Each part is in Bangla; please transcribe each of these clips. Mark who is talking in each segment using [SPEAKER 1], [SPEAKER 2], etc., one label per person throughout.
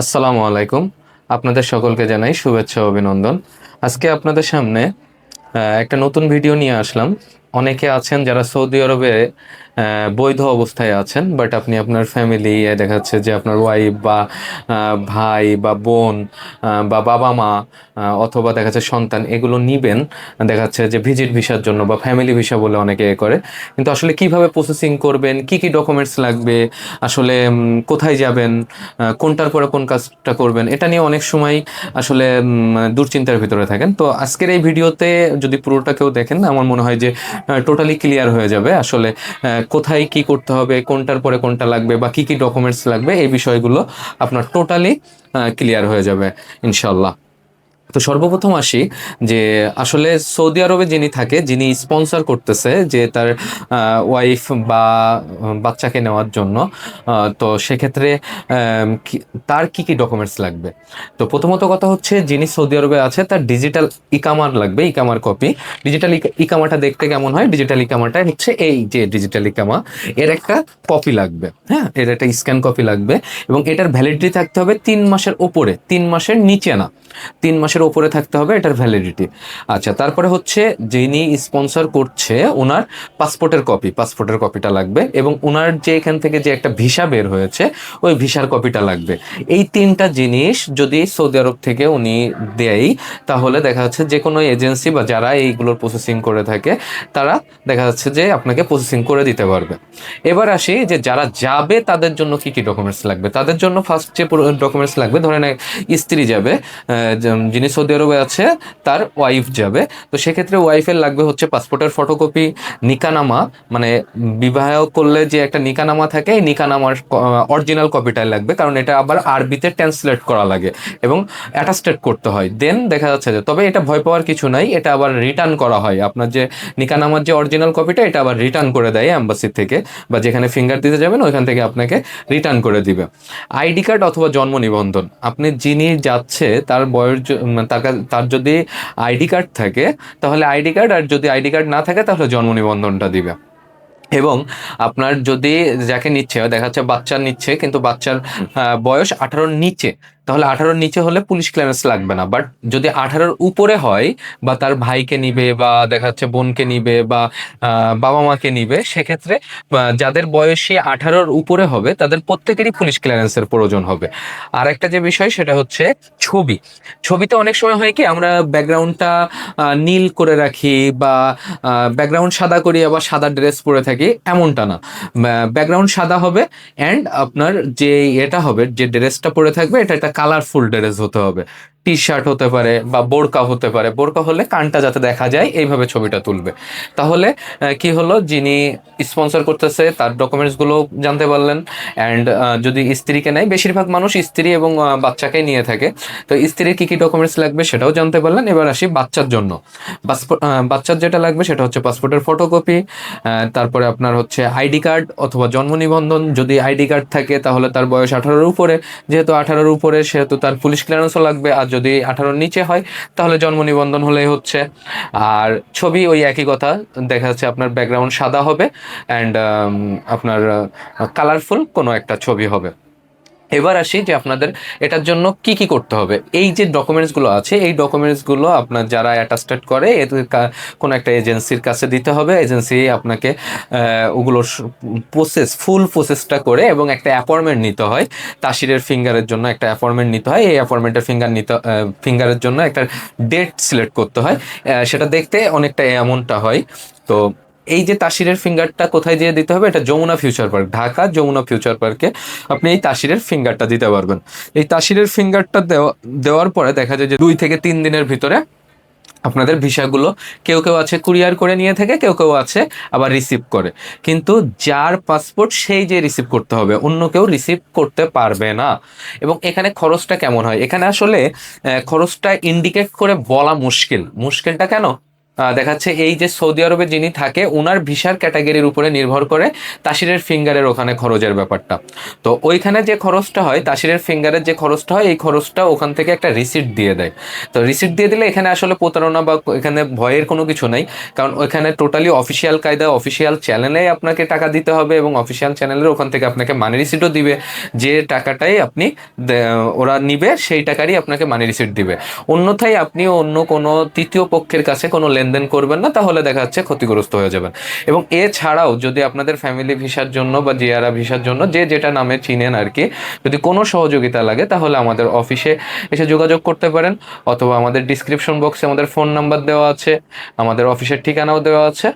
[SPEAKER 1] আসসালামু আলাইকুম। আপনাদের সকলকে জানাই শুভেচ্ছা অভিনন্দন। আজকে আপনাদের সামনে একটা নতুন ভিডিও নিয়ে আসলাম। অনেকে আছেন যারা সৌদি আরবে বৈধ অবস্থায় আছেন, বাট আপনি আপনার ফ্যামিলি দেখা যাচ্ছে যে আপনার ওয়াইফ বা ভাই বা বোন বা বাবা মা অথবা দেখা যাচ্ছে সন্তান এগুলো নিবেন, দেখা যাচ্ছে যে ভিজিট ভিসার জন্য বা ফ্যামিলি ভিসা বলে অনেকে এ করে। কিন্তু আসলে কীভাবে প্রসেসিং করবেন, কি কি ডকুমেন্টস লাগবে, আসলে কোথায় যাবেন কোনটার পরে কোন কাজটা করবেন, এটা নিয়ে অনেক সময় আসলে দুশ্চিন্তার ভিতরে থাকেন। তো আজকের এই ভিডিওতে যদি পুরোটা কেউ দেখেন, আমার মনে হয় যে টোটালি ক্লিয়ার হয়ে যাবে আসলে কোথায় কি করতে হবে, কোনটার পরে কোনটা লাগবে বা কি কি ডকুমেন্টস লাগবে, এই বিষয়গুলো আপনার টোটালি ক্লিয়ার হয়ে যাবে ইনশাল্লাহ তো সর্বপ্রথম আসি যে আসলে সৌদি আরবে যিনি থাকে, যিনি স্পন্সর করতেছে যে তার ওয়াইফ বা বাচ্চাকে নেওয়ার জন্য তো সেক্ষেত্রে তার কি কি ডকুমেন্টস লাগবে? তো প্রথমত কথা হচ্ছে যিনি সৌদি আরবে আছে, তার ডিজিটাল ইকামার লাগবে ইকামার কপি ডিজিটাল ইকামাটা দেখতে কেমন হয়? ডিজিটাল ইকামাটা হচ্ছে এই যে ডিজিটাল ইকামা এর একটা কপি লাগবে হ্যাঁ? এর একটা স্ক্যান কপি লাগবে এবং এটার ভ্যালিডিটি থাকতে হবে তিন মাসের ওপরে, তিন মাসের নিচে না। তিন মাসের ওপরে থাকতে হবে এটার ভ্যালিডিটি আচ্ছা তারপরে হচ্ছে যিনি স্পন্সর করছে ওনার পাসপোর্টের কপি পাসপোর্টের কপিটা লাগবে এবং ওনার যে এখান থেকে যে একটা ভিসা বের হয়েছে ওই ভিসার কপিটা লাগবে। এই তিনটা জিনিস যদি সৌদি আরব থেকে উনি দেয় তাহলে দেখা যাচ্ছে যে কোনো এজেন্সি বা যারা এইগুলোর প্রসেসিং করে থাকে তারা দেখা যাচ্ছে যে আপনাকে প্রসেসিং করে দিতে পারবে। এবার আসি যে যারা যাবে তাদের জন্য কি কি ডকুমেন্টস লাগবে? তাদের জন্য ফার্স্ট যে ডকুমেন্টস লাগবে ধরেন স্ত্রী যাবে আহ, যে- যিনি সৌদি আরবে আছে, তার ওয়াইফ যাবে। তো সেক্ষেত্রে ওয়াইফের লাগবে হচ্ছে পাসপোর্টের ফটোকপি নিকানামা। মানে বিবাহ করলে যে একটা নিকানামা থাকে, এই নিকানামার অরিজিনাল কপিটাই লাগবে, কারণ এটা আবার আরবিতে ট্রান্সলেট করা লাগে এবং অ্যাটাস্টেড করতে হয়। দেন দেখা যাচ্ছে যে, তবে এটা ভয় পাওয়ার কিছু নাই, এটা আবার রিটার্ন করা হয়। আপনার যে নিকানামার যে অরিজিনাল কপিটা এটা আবার রিটার্ন করে দেয় অ্যাম্বাসি থেকে, বা যেখানে ফিঙ্গার দিতে যাবেন, ওইখান থেকে আপনাকে রিটার্ন করে দিবে। আইডি কার্ড অথবা জন্ম নিবন্ধন, আপনি যিনি যাচ্ছে, তার বয়স তার কাছে- তার যদি আইডি কার্ড থাকে, তাহলে আইডি কার্ড, আর যদি আইডি কার্ড না থাকে, তাহলে জন্ম নিবন্ধনটা দিবে। এবং আপনার যদি যাকে নিচ্ছে, দেখা যাচ্ছে বাচ্চা নিচ্ছে, কিন্তু বাচ্চার বয়স আঠারোর নিচে তাহলে আঠারোর নিচে হলে পুলিশ ক্লিয়ারেন্স লাগবে না। বাট যদি আঠারোর উপরে হয়, বা তার ভাইকে নিবে, বা দেখা যাচ্ছে বোনকে নিবে, বা বাবা মাকে নিবে, সেক্ষেত্রে যাদের বয়সে আঠারোর উপরে হবে, তাদের প্রত্যেকেরই পুলিশ ক্লিয়ারেন্সের প্রয়োজন হবে। আর একটা যে বিষয়, সেটা হচ্ছে ছবি। ছবিতে অনেক সময় হয় কি, আমরা ব্যাকগ্রাউন্ডটা নীল করে রাখি, বা ব্যাকগ্রাউন্ড সাদা করি, আবার সাদা ড্রেস পরে থাকি, এমনটা না। ব্যাকগ্রাউন্ড সাদা হবে অ্যান্ড আপনার যে এটা হবে, যে ড্রেসটা পরে থাকবে, এটা একটা কালারফুল ড্রেস হতে হবে। টি শার্ট হতে পারে বা বোরকা হতে পারে। বোরকা হলে কানটা যাতে দেখা যায়, এইভাবে ছবিটা তুলবে। তাহলে কি হলো? যিনি স্পন্সর করতেছে, তার ডকুমেন্টসগুলো জানতে পারলেন। অ্যান্ড যদি স্ত্রীকে নেয়, বেশিরভাগ মানুষ স্ত্রী এবং বাচ্চাকে নিয়ে থাকে। তো স্ত্রীর কী কী ডকুমেন্টস লাগবে সেটাও জানতে পারলেন। এবার আসি বাচ্চার জন্য। বাচ্চার যেটা লাগবে সেটা হচ্ছে পাসপোর্টের ফটোকপি তারপরে আপনার হচ্ছে আইডি কার্ড অথবা জন্ম নিবন্ধন। যদি আইডি কার্ড থাকে, তাহলে তার বয়স আঠারোর উপরে। যেহেতু আঠারোর উপরে, সেহেতু তার পুলিশ ক্লিয়ারেন্সও লাগবে। আর যদি আঠারোর নিচে হয়, তাহলে জন্ম নিবন্ধন হলেই হচ্ছে। আর ছবি ওই একই কথা, দেখা যাচ্ছে আপনার ব্যাকগ্রাউন্ড সাদা হবে অ্যান্ড আপনার কালারফুল কোনো একটা ছবি হবে। এবার আসি যে আপনাদের এটার জন্য কি কি করতে হবে। এই যে ডকুমেন্টসগুলো আছে, এই ডকুমেন্টসগুলো আপনার যারা অ্যাটাস্টেড করে, এদের কোনো একটা এজেন্সির কাছে দিতে হবে। এজেন্সি আপনাকে ওগুলোর প্রসেস ফুল প্রসেসটা করে এবং একটা অ্যাপয়েন্টমেন্ট নিতে হয়। তাসিরের ফিঙ্গারের জন্য একটা অ্যাপয়েন্টমেন্ট নিতে হয়। এই অ্যাপয়েন্টমেন্টের ফিঙ্গার নিতে ফিঙ্গারের জন্য একটা ডেট সিলেক্ট করতে হয়। সেটা দেখতে অনেকটা এমনটা হয়। তো এই যে তাসিরের ফিঙ্গারটা কোথায় দিয়ে দিতে হবে? এটা Jamuna future park Dhaka Jamuna future পার্কে আপনি এই তাসিরের ফিঙ্গারটা দিতে পারবেন। এই তাসিরের ফিঙ্গারটা দেওয়া, দেওয়ার পরে দেখা যায় যে দুই থেকে তিন দিনের ভিতরে আপনাদের ভিসাগুলো কেউ কেউ আছে কুরিয়ার করে নিয়ে থাকে, কেউ কেউ আছে আবার রিসিভ করে। কিন্তু যার পাসপোর্ট সেই যে রিসিভ করতে হবে, অন্য কেউ রিসিভ করতে পারবে না। এবং এখানে খরচটা কেমন হয়? এখানে আসলে খরচটা ইন্ডিকেট করে বলা মুশকিল। মুশকিলটা কেন? দেখাচ্ছে এই যে সৌদি আরবে যিনি থাকে ওনার ভিসার ক্যাটাগরির উপরে নির্ভর করে তাসিরের ফিঙ্গারের ওখানে খরচের ব্যাপারটা। তো ওইখানে যে খরচটা হয়, তাসিরের ফিঙ্গারের যে খরচটা হয়, এই খরচটা ওখান থেকে একটা রিসিট দিয়ে দেয়। তো রিসিট দিয়ে দিলে এখানে আসলে প্রতারণা বা এখানে ভয়ের কোনো কিছু নাই, কারণ ওইখানে টোটালি অফিসিয়াল কায়দা অফিসিয়াল চ্যানেলে আপনাকে টাকা দিতে হবে এবং অফিসিয়াল চ্যানেলের ওখান থেকে আপনাকে মানি রিসিটও দিবে। যে টাকাটাই আপনি ওরা নিবে, সেই টাকারই আপনাকে মানি রিসিট দিবে। অন্যথায় আপনি অন্য কোনো তৃতীয় পক্ষের কাছে কোনো লেনদেন করবেন না, তাহলে দেখা যাচ্ছে ক্ষতিগ্রস্ত হয়ে যাবেন। এবং এছাড়াও যদি আপনাদের ফ্যামিলি ভিসার জন্য বা জিয়ারা ভিসার জন্য যে যেটা নামে চিনেন আর কি, যদি কোনো সহযোগিতা লাগে, তাহলে আমাদের অফিসে এসে যোগাযোগ করতে পারেন। অথবা আমাদের ডিসক্রিপশন বক্সে আমাদের ফোন নাম্বার দেওয়া আছে, আমাদের অফিসের ঠিকানাও দেওয়া আছে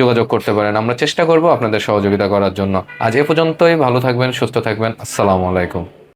[SPEAKER 1] যোগাযোগ করতে পারেন। আমরা চেষ্টা করব আপনাদের সহযোগিতা করার জন্য। আজ এ পর্যন্তই, ভালো থাকবেন, সুস্থ থাকবেন। আসসালামু আলাইকুম।